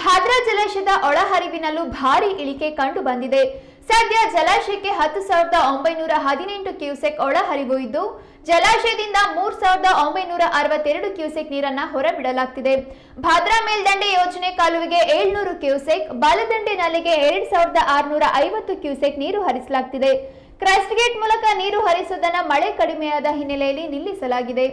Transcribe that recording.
ಭಾದ್ರಾ ಜಲಾಶಯದ ಒಳಹರಿವಿನಲ್ಲೂ ಭಾರಿ ಇಳಿಕೆ ಕಂಡು ಬಂದಿದೆ. ಸದ್ಯ ಜಲಾಶಯಕ್ಕೆ ಹತ್ತು ಸಾವಿರದ ಒಂಬೈನೂರ ಹದಿನೆಂಟು ಕ್ಯೂಸೆಕ್ ಒಳಹರಿವು ಇದ್ದು, ಜಲಾಶಯದಿಂದ ಮೂರ್ ಸಾವಿರದ ಒಂಬೈನೂರ ಅರವತ್ತೆರಡು ಕ್ಯೂಸೆಕ್ ನೀರನ್ನ ಹೊರಬಿಡಲಾಗ್ತಿದೆ. ಭಾದ್ರಾ ಮೇಲ್ದಂಡೆ ಯೋಜನೆ ಕಾಲುವೆಗೆ ಏಳ್ನೂರು ಕ್ಯೂಸೆಕ್, ಬಲದಂಡೆ ನಾಲೆಗೆ ಎರಡ್ ಸಾವಿರದ ಆರುನೂರ ಐವತ್ತು ಕ್ಯೂಸೆಕ್ ನೀರು ಹರಿಸಲಾಗ್ತಿದೆ. ಕ್ರಸ್ಟ್ ಗೇಟ್ ಮೂಲಕ ನೀರು ಹರಿಸುವುದನ್ನ ಮಳೆ ಕಡಿಮೆಯಾದ ಹಿನ್ನೆಲೆಯಲ್ಲಿ ನಿಲ್ಲಿಸಲಾಗಿದೆ.